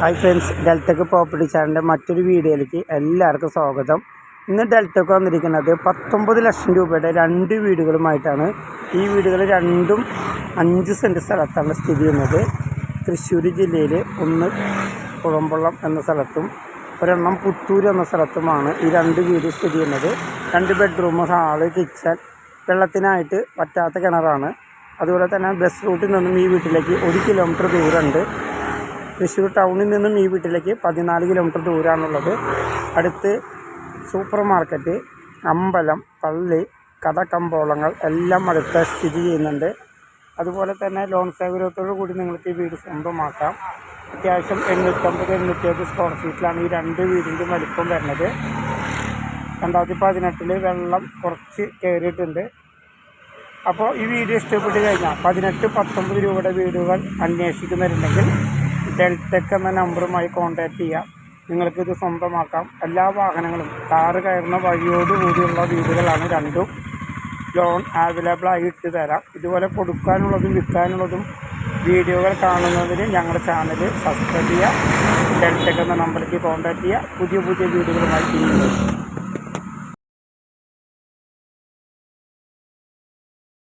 Hi friends ഡെൽറ്റക്ക് property ചാനലിന്റെ മറ്റൊരു വീഡിയോയിലേക്ക് എല്ലാവർക്കും സ്വാഗതം. ഇന്ന് ഡെൽറ്റക്ക് വന്നിരിക്കുന്നത് പത്തൊമ്പത് ലക്ഷം രൂപയുടെ രണ്ട് വീടുകളുമായിട്ടാണ്. ഈ വീടുകൾ രണ്ടും അഞ്ച് സെന്റ് സ്ഥലത്താണ് സ്ഥിതി ചെയ്യുന്നത്. തൃശ്ശൂർ ജില്ലയിൽ ഒന്ന് കുളമ്പള്ളം എന്ന സ്ഥലത്തും ഒരെണ്ണം പുത്തൂർ എന്ന സ്ഥലത്തുമാണ് ഈ രണ്ട് വീട് സ്ഥിതി ചെയ്യുന്നത്. രണ്ട് ബെഡ്റൂം ഹാൾ കിച്ചൺ വെള്ളത്തിനായിട്ട് പറ്റാത്ത കിണറാണ്. അതുപോലെ തന്നെ ബസ് റൂട്ടിൽ നിന്നും ഈ വീട്ടിലേക്ക് ഒരു കിലോമീറ്റർ ദൂരമുണ്ട്. തൃശ്ശൂർ ടൗണിൽ നിന്നും ഈ വീട്ടിലേക്ക് പതിനാല് കിലോമീറ്റർ ദൂരമാണുള്ളത് അടുത്ത് സൂപ്പർ മാർക്കറ്റ് അമ്പലം പള്ളി കടക്കമ്പോളങ്ങൾ എല്ലാം അടുത്ത് സ്ഥിതി ചെയ്യുന്നുണ്ട്. അതുപോലെ തന്നെ ലോൺ സൗകര്യത്തോടു കൂടി നിങ്ങൾക്ക് ഈ വീട് സ്വന്തമാക്കാം. അത്യാവശ്യം എണ്ണൂറ്റമ്പത് എണ്ണൂറ്റിയമ്പത് സ്ക്വയർ ഫീറ്റിലാണ് ഈ രണ്ട് വീടിന്റെ വലിപ്പം വരുന്നത്. രണ്ടായിരത്തി പതിനെട്ടിൽ വെള്ളം കുറച്ച് കയറിയിട്ടുണ്ട്. അപ്പോൾ ഈ വീഡിയോ ഇഷ്ടപ്പെട്ട് കഴിഞ്ഞാൽ പതിനെട്ട് പത്തൊമ്പത് രൂപയുടെ വീടുകൾ അന്വേഷിക്കുന്നവരുണ്ടെങ്കിൽ ഡെൽറ്റക്ക് എന്ന നമ്പറുമായി കോൺടാക്റ്റ് ചെയ്യാം. നിങ്ങൾക്കിത് സ്വന്തമാക്കാം. എല്ലാ വാഹനങ്ങളും കാറ് കയറുന്ന വഴിയോടുകൂടിയുള്ള വീടുകളാണ് രണ്ടും. ലോൺ അവൈലബിൾ ആയിട്ട് തരാം. ഇതുപോലെ കൊടുക്കാനുള്ളതും വിൽക്കാനുള്ളതും വീഡിയോകൾ കാണുന്നതിന് ഞങ്ങളുടെ ചാനൽ സബ്സ്ക്രൈബ് ചെയ്യുക. ഡെൽടെക് എന്ന നമ്പറിലേക്ക് കോൺടാക്റ്റ് ചെയ്യുക. പുതിയ പുതിയ വീഡിയോകളുമായി ചെയ്യുന്നത്